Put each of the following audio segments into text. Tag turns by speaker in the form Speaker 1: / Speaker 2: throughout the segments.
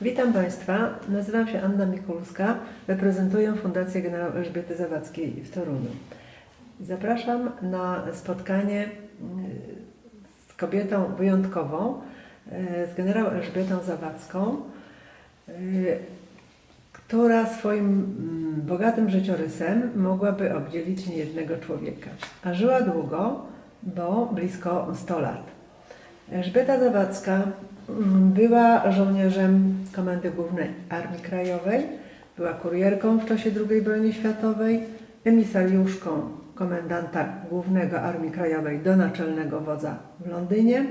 Speaker 1: Witam Państwa, nazywam się Anna Mikulska, reprezentuję Fundację Generał Elżbiety Zawadzkiej w Toruniu. Zapraszam na spotkanie y, z kobietą wyjątkową, y, z generał Elżbietą Zawadzką, y, która swoim bogatym życiorysem mogłaby obdzielić niejednego człowieka. A żyła długo, bo blisko 100 lat. Elżbieta Zawadzka była żołnierzem Komendy Głównej Armii Krajowej, była kurierką w czasie II wojny światowej, emisariuszką komendanta Głównego Armii Krajowej do naczelnego wodza w Londynie,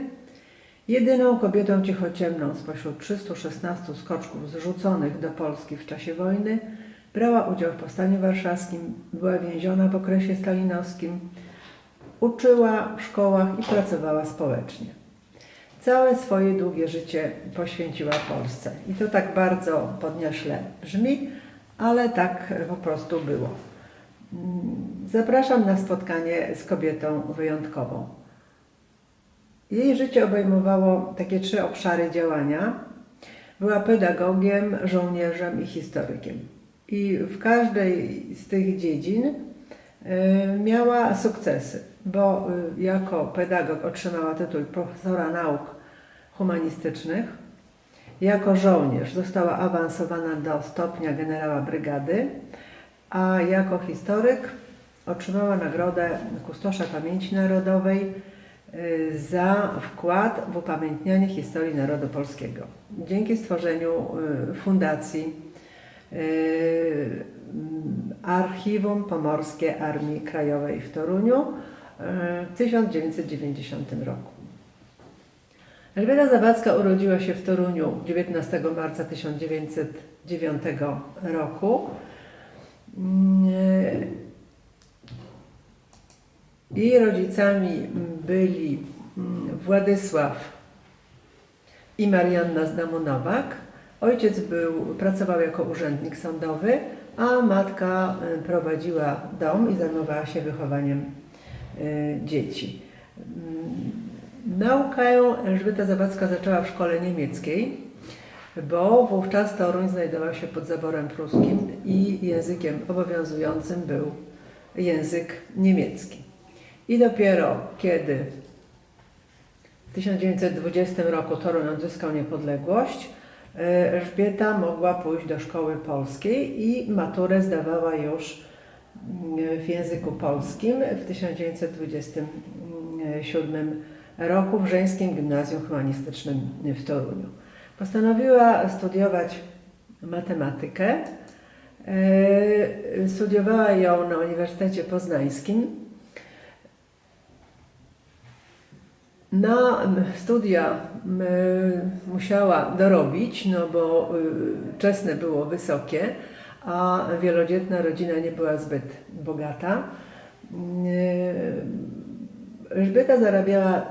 Speaker 1: jedyną kobietą cichociemną spośród 316 skoczków zrzuconych do Polski w czasie wojny, brała udział w Powstaniu Warszawskim, była więziona w okresie stalinowskim, uczyła w szkołach i pracowała społecznie. Całe swoje długie życie poświęciła Polsce. I to tak bardzo podniośle brzmi, ale tak po prostu było. Zapraszam na spotkanie z kobietą wyjątkową. Jej życie obejmowało takie trzy obszary działania. Była pedagogiem, żołnierzem i historykiem. I w każdej z tych dziedzin y, miała sukcesy, bo y, jako pedagog otrzymała tytuł profesora nauk humanistycznych. Jako żołnierz została awansowana do stopnia generała brygady, a jako historyk otrzymała nagrodę Kustosza Pamięci Narodowej y, za wkład w upamiętnianie historii narodu polskiego. Dzięki stworzeniu y, Fundacji Archiwum Pomorskie Armii Krajowej w Toruniu w 1990 roku. Elżbieta Zawadzka urodziła się w Toruniu 19 marca 1909 roku. Jej rodzicami byli Władysław i Marianna Znamonowak. Ojciec był, pracował jako urzędnik sądowy, a matka y, prowadziła dom i zajmowała się wychowaniem dzieci. Naukę Elżbieta Zawadzka zaczęła w szkole niemieckiej, bo wówczas Toruń znajdował się pod zaborem pruskim i językiem obowiązującym był język niemiecki. I dopiero kiedy w 1920 roku Toruń odzyskał niepodległość, Elżbieta mogła pójść do szkoły polskiej i maturę zdawała już w języku polskim w 1927 roku w Żeńskim Gimnazjum Humanistycznym w Toruniu. Postanowiła studiować matematykę. E, Studiowała ją na Uniwersytecie Poznańskim. Na studia m, musiała dorobić, no bo y, czesne było wysokie, a wielodzietna rodzina nie była zbyt bogata. Y, Elżbieta zarabiała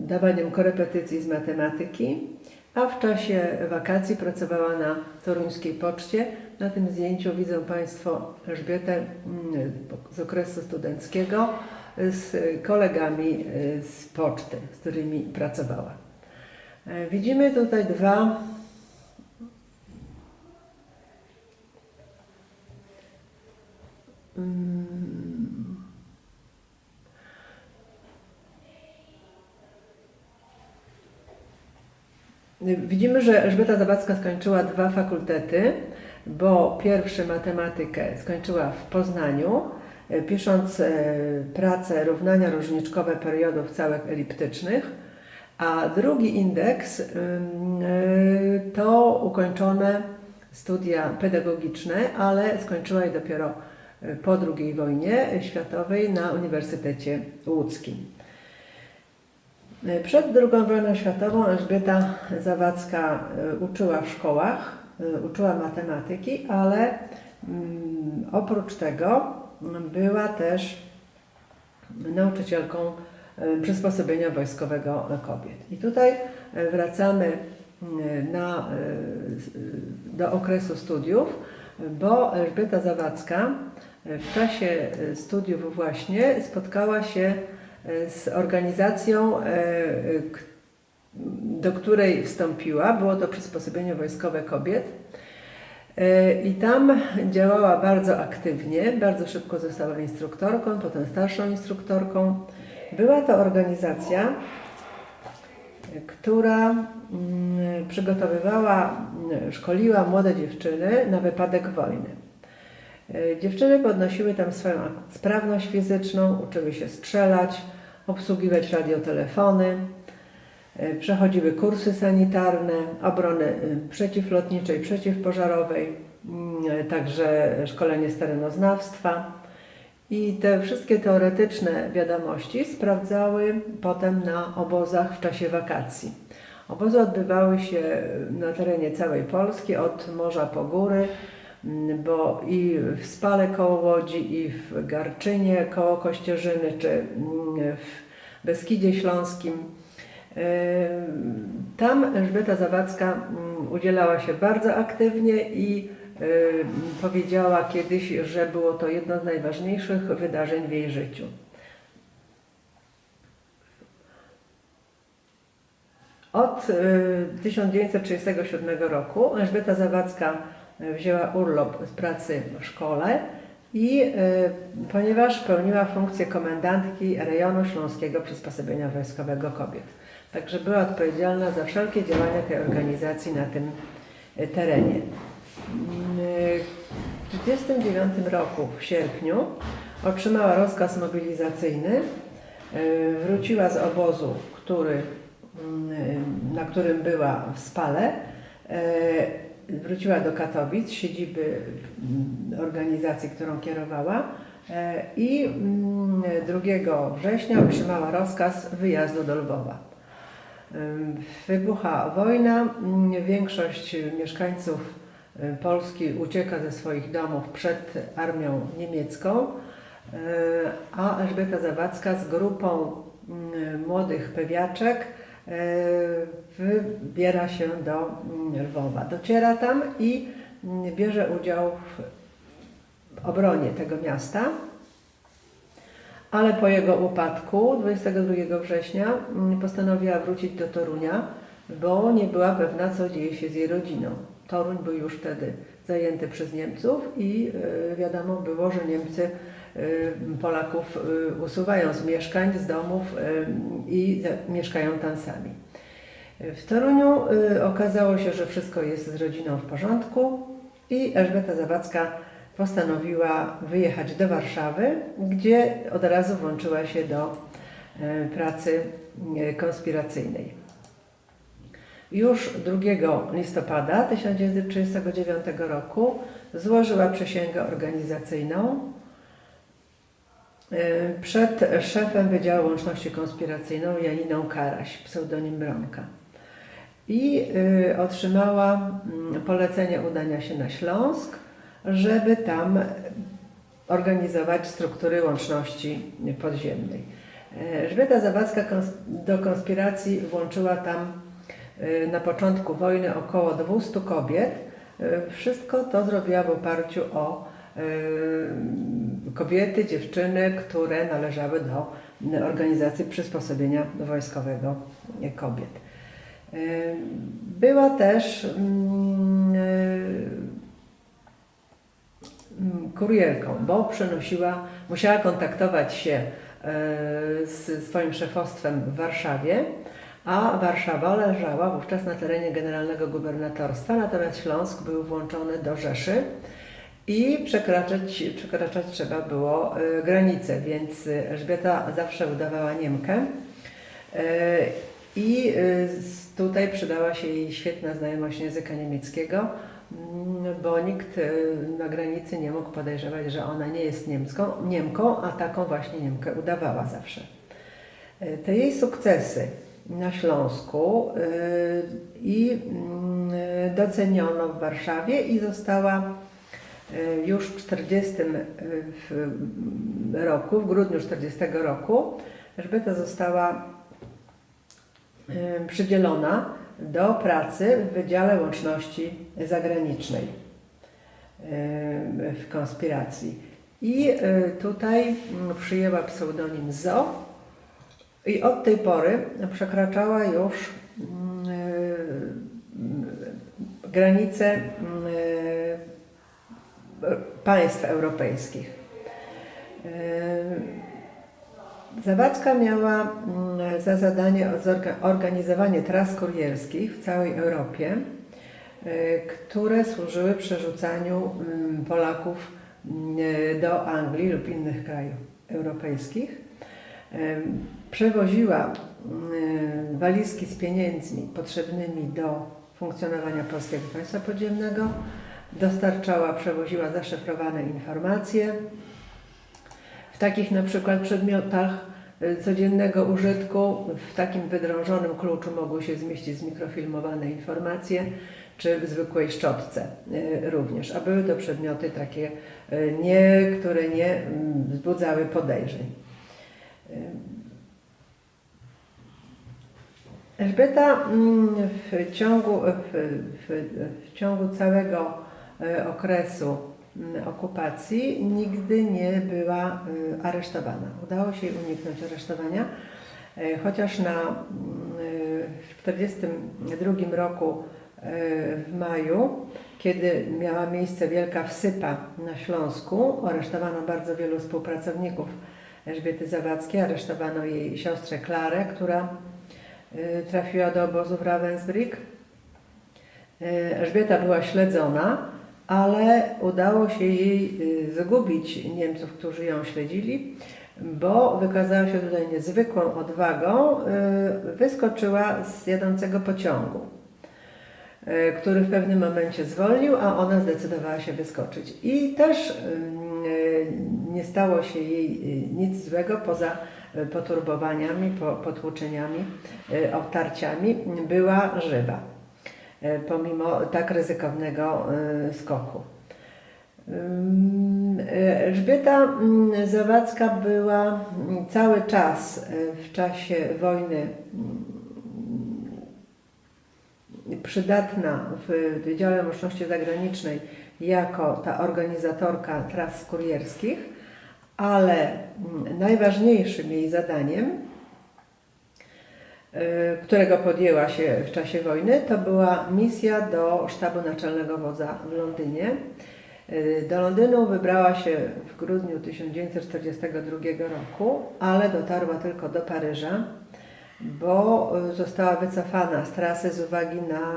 Speaker 1: dawaniem korepetycji z matematyki, a w czasie wakacji pracowała na toruńskiej poczcie. Na tym zdjęciu widzą Państwo Elżbietę mm, z okresu studenckiego z kolegami y, z poczty, z którymi pracowała. E, Widzimy tutaj dwa mm, Widzimy, że Elżbieta Zawadzka skończyła dwa fakultety, bo pierwszy matematykę skończyła w Poznaniu, e, pisząc e, pracę równania różniczkowe periodów całych eliptycznych, a drugi indeks e, to ukończone studia pedagogiczne, ale skończyła je dopiero po II wojnie światowej na Uniwersytecie Łódzkim. Przed II wojną światową Elżbieta Zawadzka e, uczyła w szkołach, e, uczyła matematyki, ale mm, oprócz tego była też nauczycielką e, przysposobienia wojskowego kobiet. I tutaj wracamy na, do okresu studiów, bo Elżbieta Zawadzka w czasie studiów właśnie spotkała się z organizacją, do której wstąpiła. Było to przysposobienie wojskowe kobiet. E, I tam działała bardzo aktywnie, bardzo szybko została instruktorką, potem starszą instruktorką. Była to organizacja, która mm, przygotowywała, szkoliła młode dziewczyny na wypadek wojny. E, Dziewczyny podnosiły tam swoją sprawność fizyczną, uczyły się strzelać, obsługiwać radiotelefony, e, przechodziły kursy sanitarne, obrony e, przeciwlotniczej, przeciwpożarowej, mm, także szkolenie z terenoznawstwa. I te wszystkie teoretyczne wiadomości sprawdzały potem na obozach w czasie wakacji. Obozy odbywały się na terenie całej Polski, od morza po góry, bo i w Spale koło Łodzi, i w Garczynie koło Kościerzyny, czy mm, w Beskidzie Śląskim. Tam Elżbieta Zawadzka mm, udzielała się bardzo aktywnie i powiedziała kiedyś, że było to jedno z najważniejszych wydarzeń w jej życiu. Od y, 1937 roku Elżbieta Zawadzka wzięła urlop z pracy w szkole i y, ponieważ pełniła funkcję komendantki rejonu śląskiego przysposobienia wojskowego kobiet. Także była odpowiedzialna za wszelkie działania tej organizacji na tym y, terenie. Y, W 1939 roku w sierpniu otrzymała rozkaz mobilizacyjny. Wróciła z obozu, który mm, na którym była w Spale. E, Wróciła do Katowic, siedziby mm, organizacji, którą kierowała e, i mm, 2 września otrzymała rozkaz wyjazdu do Lwowa. Wybucha wojna, mm, większość mieszkańców Polski ucieka ze swoich domów przed armią niemiecką, y, a Elżbieta Zawadzka z grupą mm, młodych pewiaczek wybiera się do mm, Lwowa. Dociera tam i mm, bierze udział w obronie tego miasta. Ale po jego upadku 22 września mm, postanowiła wrócić do Torunia, bo nie była pewna, co dzieje się z jej rodziną. Toruń był już wtedy zajęty przez Niemców i y, wiadomo było, że Niemcy Polaków y, usuwają z mieszkań, z domów y, i mieszkają tam sami. W Toruniu y, okazało się, że wszystko jest z rodziną w porządku i Elżbieta Zawadzka postanowiła wyjechać do Warszawy, gdzie od razu włączyła się do y, pracy y, konspiracyjnej. Już 2 listopada 1939 roku złożyła przysięgę organizacyjną y, przed szefem Wydziału Łączności Konspiracyjną Janiną Karaś, pseudonim Bronka. I y, otrzymała mm, polecenie udania się na Śląsk, żeby tam organizować struktury łączności podziemnej. E, Elżbieta Zawadzka do konspiracji włączyła tam y, na początku wojny około 200 kobiet. Y, Wszystko to zrobiła w oparciu o y, kobiety, dziewczyny, które należały do y, organizacji przysposobienia wojskowego y, kobiet. Y, Była też mm, y, mm, kurierką, bo przenosiła, musiała kontaktować się z swoim szefostwem w Warszawie, a Warszawa leżała wówczas na terenie generalnego gubernatorstwa, natomiast Śląsk był włączony do Rzeszy i przekraczać, przekraczać trzeba było e, granice, więc Elżbieta zawsze udawała Niemkę. E, I z- tutaj przydała się jej świetna znajomość języka niemieckiego, mm, bo nikt na granicy nie mógł podejrzewać, że ona nie jest Niemską, Niemką, a taką właśnie Niemkę udawała zawsze. Te jej sukcesy na Śląsku i mm, doceniono w Warszawie i została już w 40 w roku, w grudniu 40 roku, Elżbieta została e, przydzielona do pracy w Wydziale Łączności Zagranicznej e, w konspiracji. I e, tutaj mm, przyjęła pseudonim Zo i od tej pory przekraczała już mm, e, granice mm, e, państw europejskich. E, Zawadzka miała mm, za zadanie organizowanie tras kurierskich w całej Europie, e, które służyły przerzucaniu mm, Polaków mm, do Anglii lub innych krajów europejskich. Em, Przewoziła walizki z pieniędzmi potrzebnymi do funkcjonowania polskiego państwa podziemnego, dostarczała, przewoziła zaszyfrowane informacje, w takich na przykład przedmiotach y, codziennego użytku, w takim wydrążonym kluczu mogły się zmieścić zmikrofilmowane informacje, czy w zwykłej szczotce y, również, a były to przedmioty takie, y, nie, które nie mm, wzbudzały podejrzeń. Elżbieta mm, w ciągu, w, w, w ciągu całego okresu mm, okupacji nigdy nie była y, aresztowana. Udało się jej uniknąć aresztowania, e, chociaż na mm, w 1942 roku e, w maju, kiedy miała miejsce wielka wsypa na Śląsku, aresztowano bardzo wielu współpracowników Elżbiety Zawadzkiej, aresztowano jej siostrę Klarę, która y, trafiła do obozu w Ravensbrück. Elżbieta była śledzona, ale udało się jej y, zgubić Niemców, którzy ją śledzili, bo wykazała się tutaj niezwykłą odwagą. y, Wyskoczyła z jadącego pociągu, y, który w pewnym momencie zwolnił, a ona zdecydowała się wyskoczyć. I też y, nie stało się jej y, nic złego poza y, poturbowaniami, po- potłuczeniami, y, obtarciami. Była żywa y, pomimo tak ryzykownego y, skoku. Ym, y, Elżbieta mm, Zawadzka była mm, cały czas w czasie wojny mm, przydatna w Wydziale Łączności Zagranicznej jako ta organizatorka tras kurierskich, ale mm, najważniejszym jej zadaniem, którego podjęła się w czasie wojny, to była misja do sztabu naczelnego wodza w Londynie. Y, Do Londynu wybrała się w grudniu 1942 roku, ale dotarła tylko do Paryża, bo y, została wycofana z trasy z uwagi na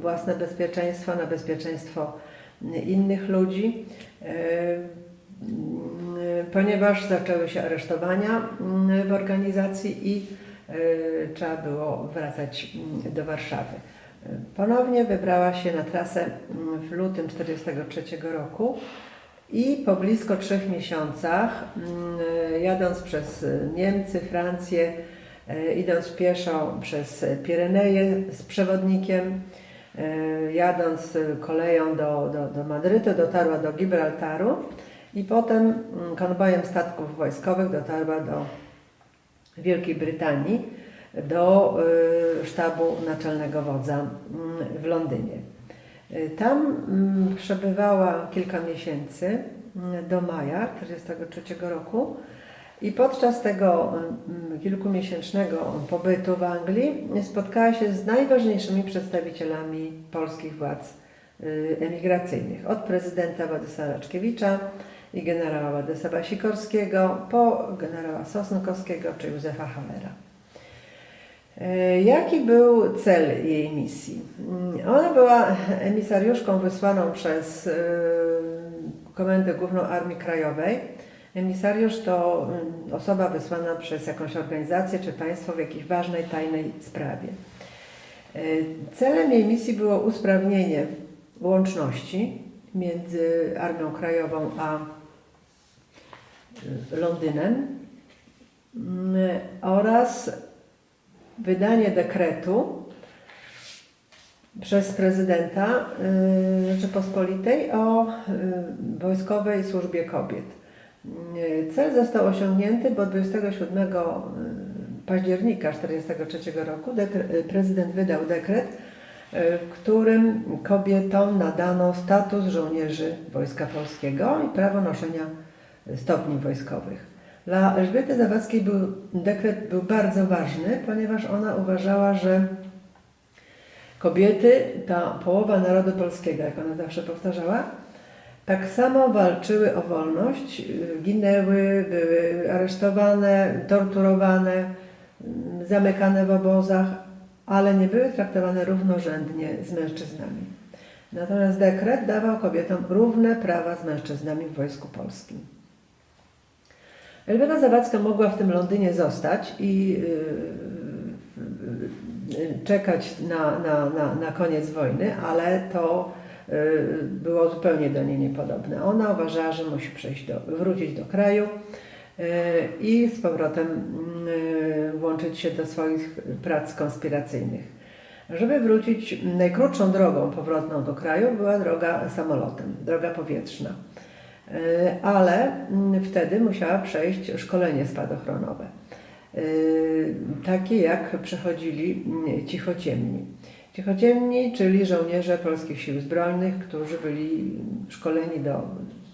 Speaker 1: własne bezpieczeństwo, na bezpieczeństwo y, innych ludzi, y, y, ponieważ zaczęły się aresztowania y, w organizacji i y, trzeba było wracać y, do Warszawy. Ponownie wybrała się na trasę mm, w lutym 1943 roku i po blisko trzech miesiącach, mm, jadąc przez Niemcy, Francję, e, idąc pieszo przez Pireneje z przewodnikiem, e, jadąc koleją do, do, do Madrytu, dotarła do Gibraltaru i potem mm, konwojem statków wojskowych dotarła do Wielkiej Brytanii do y, sztabu naczelnego wodza mm, w Londynie. Y, Tam mm, przebywała kilka miesięcy mm, do maja 1943 roku i podczas tego kilkumiesięcznego pobytu w Anglii spotkała się z najważniejszymi przedstawicielami polskich władz y, emigracyjnych. Od prezydenta Władysława Raczkiewicza i generała Władysława Sikorskiego po generała Sosnkowskiego czy Józefa Hamera. E, Jaki był cel jej misji? Mm, Ona była emisariuszką wysłaną przez e, Komendę Główną Armii Krajowej. Emisariusz to mm, osoba wysłana przez jakąś organizację czy państwo w jakiejś ważnej, tajnej sprawie. E, Celem jej misji było usprawnienie łączności między Armią Krajową a Londynem mm, oraz wydanie dekretu przez prezydenta y, Rzeczypospolitej o y, wojskowej służbie kobiet. Y, Cel został osiągnięty, bo 27 y, października 1943 roku prezydent wydał dekret, w którym kobietom nadano status żołnierzy Wojska Polskiego i prawo noszenia stopni wojskowych. Dla Elżbiety Zawadzkiej był, dekret był bardzo ważny, ponieważ ona uważała, że Kobiety, ta połowa narodu polskiego, jak ona zawsze powtarzała, tak samo walczyły o wolność, y, ginęły, były aresztowane, torturowane, mm, zamykane w obozach, ale nie były traktowane równorzędnie z mężczyznami. Natomiast dekret dawał kobietom równe prawa z mężczyznami w Wojsku Polskim. Elżbieta Zawadzka mogła w tym Londynie zostać i yy, yy, czekać na, na, na, na koniec wojny, ale to było zupełnie do niej niepodobne. Ona uważała, że musi przejść do, wrócić do kraju i z powrotem włączyć się do swoich prac konspiracyjnych. Żeby wrócić najkrótszą drogą powrotną do kraju była droga samolotem, droga powietrzna. E, ale mm, wtedy musiała przejść szkolenie spadochronowe. E, Takie jak przechodzili mm, cichociemni. Cichociemni, czyli żołnierze polskich sił zbrojnych, którzy byli szkoleni do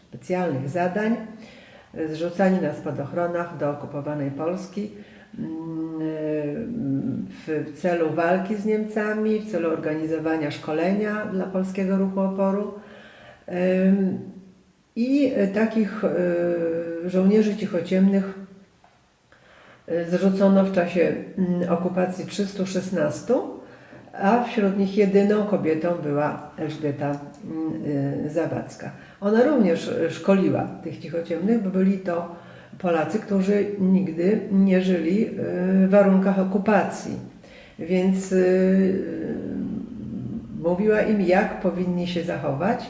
Speaker 1: specjalnych zadań, e, zrzucani na spadochronach do okupowanej Polski mm, w celu walki z Niemcami, w celu organizowania szkolenia dla polskiego ruchu oporu. I e, takich e, żołnierzy cichociemnych e, zrzucono w czasie mm, okupacji 316, a wśród nich jedyną kobietą była Elżbieta mm, Zawadzka. Ona również szkoliła tych cichociemnych, bo byli to Polacy, którzy nigdy nie żyli w warunkach okupacji. Więc mówiła im, jak powinni się zachować,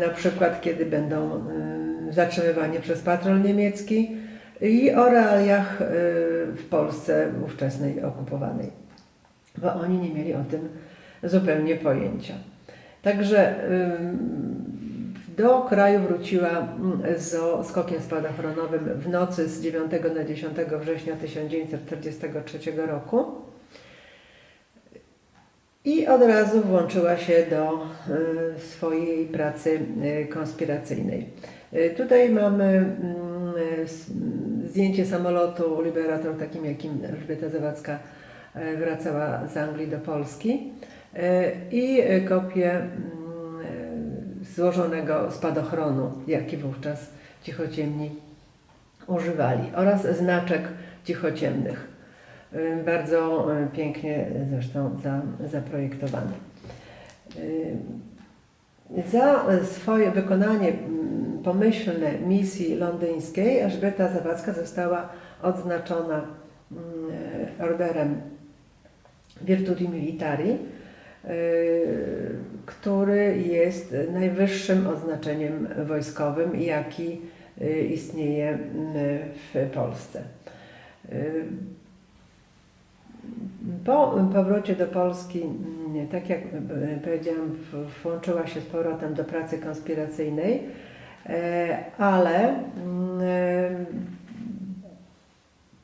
Speaker 1: na przykład kiedy będą zatrzymywani przez patrol niemiecki i o realiach w Polsce ówczesnej okupowanej, bo oni nie mieli o tym zupełnie pojęcia. Także do kraju wróciła z skokiem spadochronowym w nocy z 9 na 10 września 1943 roku i od razu włączyła się do y, swojej pracy y, konspiracyjnej. Y, Tutaj mamy mm, zdjęcie samolotu Liberator, takim jakim Elżbieta Zawadzka wracała z Anglii do Polski i kopię mm, złożonego spadochronu, jaki wówczas cichociemni używali, oraz znaczek cichociemnych. Y, Bardzo y, pięknie zresztą za, zaprojektowany. Za swoje wykonanie mm, pomyślne misji londyńskiej Elżbieta Zawadzka została odznaczona mm, orderem Virtuti Militari, y, który jest najwyższym odznaczeniem wojskowym, jaki istnieje mm, w Polsce. Po powrocie do Polski, mm, tak jak e, powiedziałam, włączyła się z powrotem do pracy konspiracyjnej, e, ale mm, e,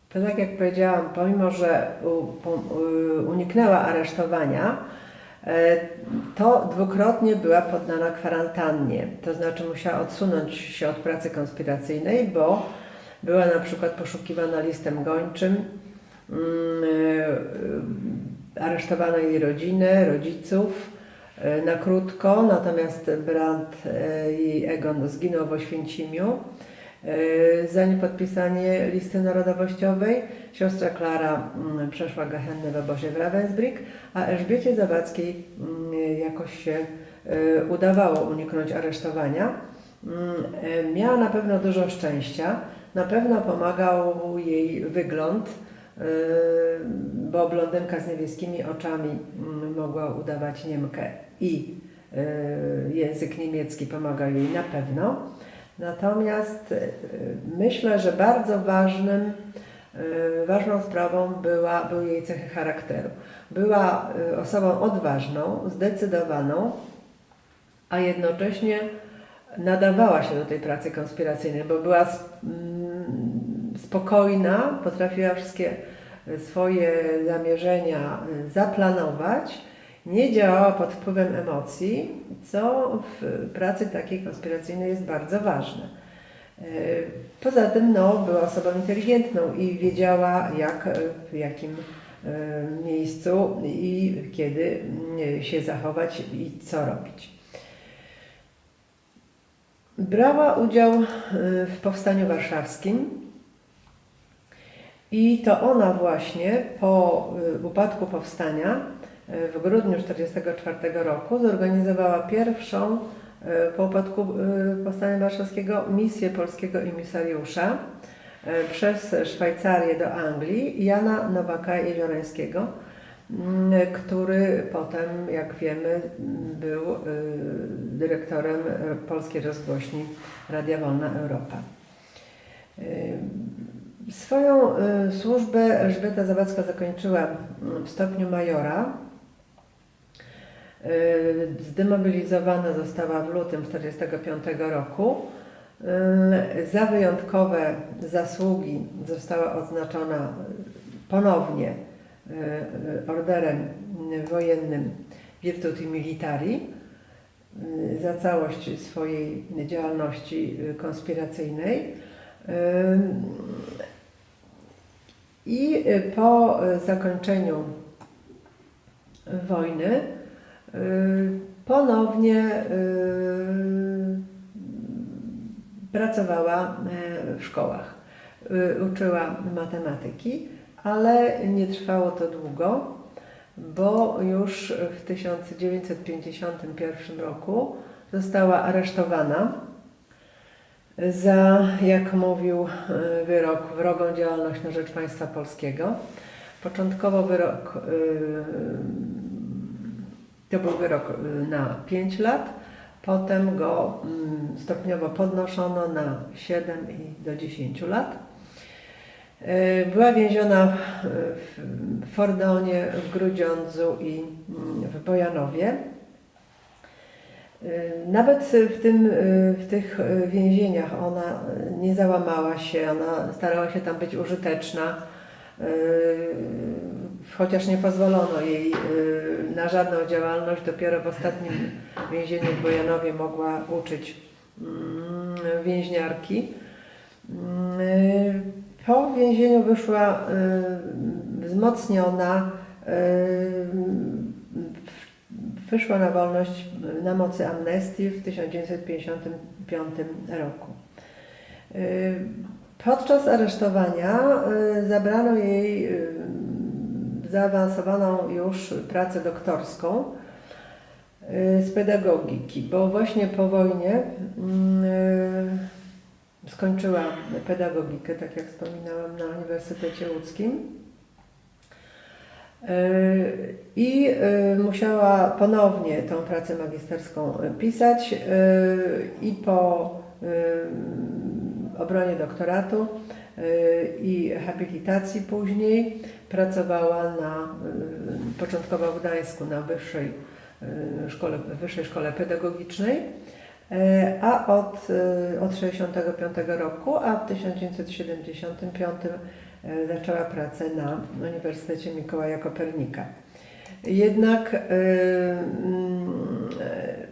Speaker 1: to tak jak powiedziałam, pomimo że uniknęła aresztowania, to dwukrotnie była poddana kwarantannie. To znaczy musiała odsunąć się od pracy konspiracyjnej, bo była na przykład poszukiwana listem gończym, aresztowano jej rodzinę, rodziców e, na krótko, natomiast brat e, jej Egon zginął w Oświęcimiu. E, Za niepodpisanie listy narodowościowej siostra Klara mm, przeszła gehennę w obozie w Ravensbrück, a Elżbiecie Zawadzkiej mm, jakoś się e, udawało uniknąć aresztowania. Mm, e, Miała na pewno dużo szczęścia, na pewno pomagał jej wygląd, bo blondynka z niebieskimi oczami mm, mogła udawać Niemkę i yy, język niemiecki pomagał jej na pewno. Natomiast yy, myślę, że bardzo ważnym, yy, ważną sprawą była, były jej cechy charakteru. Była yy, osobą odważną, zdecydowaną, a jednocześnie nadawała się do tej pracy konspiracyjnej, bo była mm, spokojna, potrafiła wszystkie swoje zamierzenia y, zaplanować, nie działała pod wpływem emocji, co w pracy takiej konspiracyjnej jest bardzo ważne. Y, Poza tym no, była osobą inteligentną i wiedziała, jak, w jakim miejscu i kiedy się zachować i co robić. Brała udział w Powstaniu Warszawskim i to ona właśnie po y, upadku powstania y, w grudniu 1944 roku zorganizowała pierwszą y, po upadku Powstania Warszawskiego misję polskiego emisariusza przez Szwajcarię do Anglii Jana Nowaka Jeziorańskiego, mm, który potem, jak wiemy, był dyrektorem Polskiej Rozgłośni Radia Wolna Europa. Swoją y, służbę Elżbieta Zawadzka zakończyła mm, w stopniu majora. Y, Zdemobilizowana została w lutym 1945 roku. Y, Za wyjątkowe zasługi została odznaczona ponownie orderem wojennym Virtuti Militari za całość swojej działalności konspiracyjnej. I y, po y, zakończeniu wojny y, ponownie pracowała w szkołach. Uczyła matematyki, ale nie trwało to długo, bo już w 1951 roku została aresztowana za, jak mówił y, wyrok, wrogą działalność na rzecz państwa polskiego. Początkowo wyrok, y, to był wyrok y, na 5 lat, potem go mm, stopniowo podnoszono na 7 i do 10 lat. Była więziona w- w Fordonie, w Grudziądzu i mm, w Bojanowie. Y, Nawet w, tym, y, w tych y, więzieniach ona nie załamała się, ona starała się tam być użyteczna, chociaż nie pozwolono jej na żadną działalność. Dopiero w ostatnim więzieniu w Bojanowie mogła uczyć mm, więźniarki. Po więzieniu wyszła wzmocniona, wyszła na wolność na mocy amnestii w 1955 roku. Y, Podczas aresztowania y, zabrano jej y, zaawansowaną już pracę doktorską z pedagogiki, bo właśnie po wojnie skończyła pedagogikę, tak jak wspominałam, na Uniwersytecie Łódzkim. Y, I y, musiała ponownie tą pracę magisterską pisać y, i po obronie doktoratu i habilitacji później pracowała na, początkowo w Gdańsku na wyższej szkole, wyższej szkole pedagogicznej, a od, od 65 roku, a w 1975 y, zaczęła pracę na Uniwersytecie Mikołaja Kopernika. Jednak y, mm, y,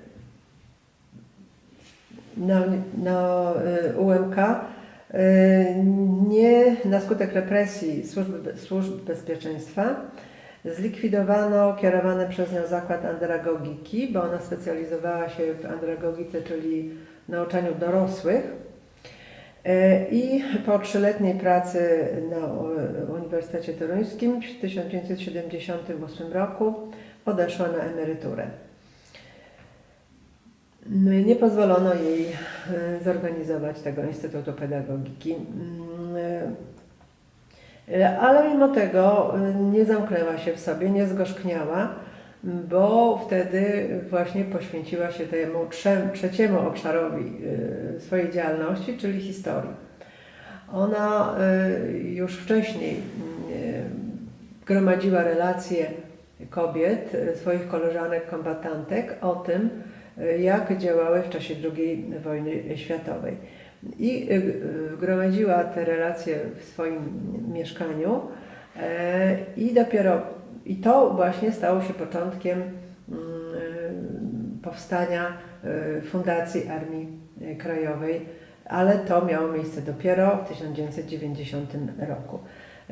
Speaker 1: na, na UMK nie na skutek represji służb, służb bezpieczeństwa zlikwidowano kierowany przez nią zakład andragogiki, bo ona specjalizowała się w andragogice, czyli nauczaniu dorosłych. Y, I po trzyletniej pracy na Uniwersytecie Toruńskim w 1978 roku odeszła na emeryturę. No Nie pozwolono jej e, zorganizować tego Instytutu Pedagogiki. Mm, e, Ale mimo tego e, nie zamknęła się w sobie, nie zgorzkniała, bo wtedy właśnie poświęciła się temu trze- trzeciemu obszarowi e, swojej działalności, czyli historii. Ona e, już wcześniej e, gromadziła relacje kobiet, swoich koleżanek, kombatantek o tym, jak działały w czasie II wojny światowej. I gromadziła te relacje w swoim mieszkaniu i dopiero i to właśnie stało się początkiem mm, e, powstania e, Fundacji Armii Krajowej, ale to miało miejsce dopiero w 1990 roku.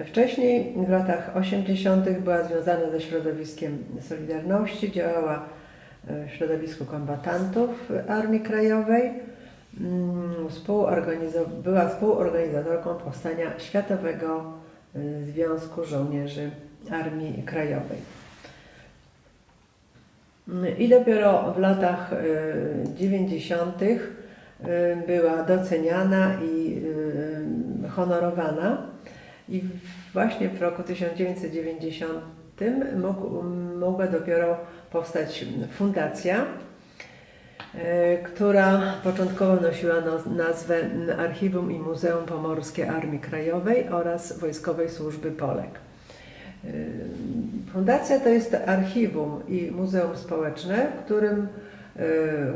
Speaker 1: Wcześniej, w latach 80., była związana ze środowiskiem Solidarności, działała w środowisku kombatantów Armii Krajowej. Mm, była współorganizatorką powstania Światowego Związku Żołnierzy Armii Krajowej. I dopiero w latach y, 90. y, była doceniana i y, honorowana. I właśnie w roku 1990 mógł, mogła dopiero powstać fundacja, e, która początkowo nosiła no- nazwę Archiwum i Muzeum Pomorskie Armii Krajowej oraz Wojskowej Służby Polek. E, Fundacja to jest archiwum i muzeum społeczne, w którym e,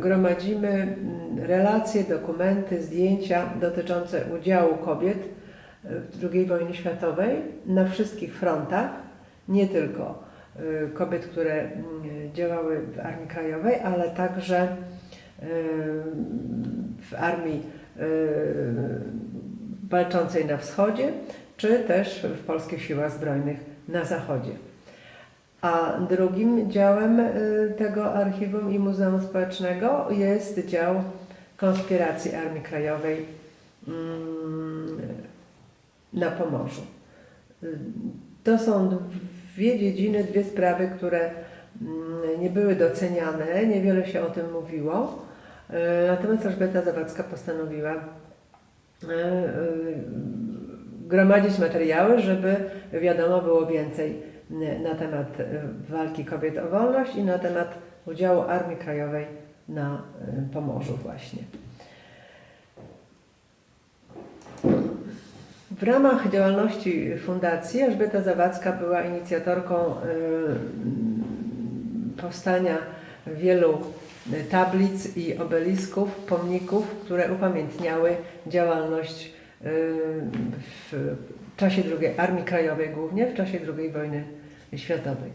Speaker 1: gromadzimy mm, relacje, dokumenty, zdjęcia dotyczące udziału kobiet w II wojnie światowej na wszystkich frontach, nie tylko y, kobiet, które mm, działały w Armii Krajowej, ale także y, w armii y, walczącej na wschodzie, czy też w polskich siłach zbrojnych na zachodzie. A drugim działem y, tego archiwum i Muzeum Społecznego jest dział konspiracji Armii Krajowej mm, na Pomorzu. Y, To są dwie dziedziny, dwie sprawy, które mm, nie były doceniane, niewiele się o tym mówiło. Y, Natomiast Elżbieta Zawadzka postanowiła gromadzić materiały, żeby wiadomo było więcej y, na temat y, walki kobiet o wolność i na temat udziału Armii Krajowej na y, Pomorzu właśnie. W ramach działalności fundacji Elżbieta Zawadzka była inicjatorką powstania wielu tablic i obelisków, pomników, które upamiętniały działalność w czasie II Armii Krajowej głównie, w czasie II wojny światowej.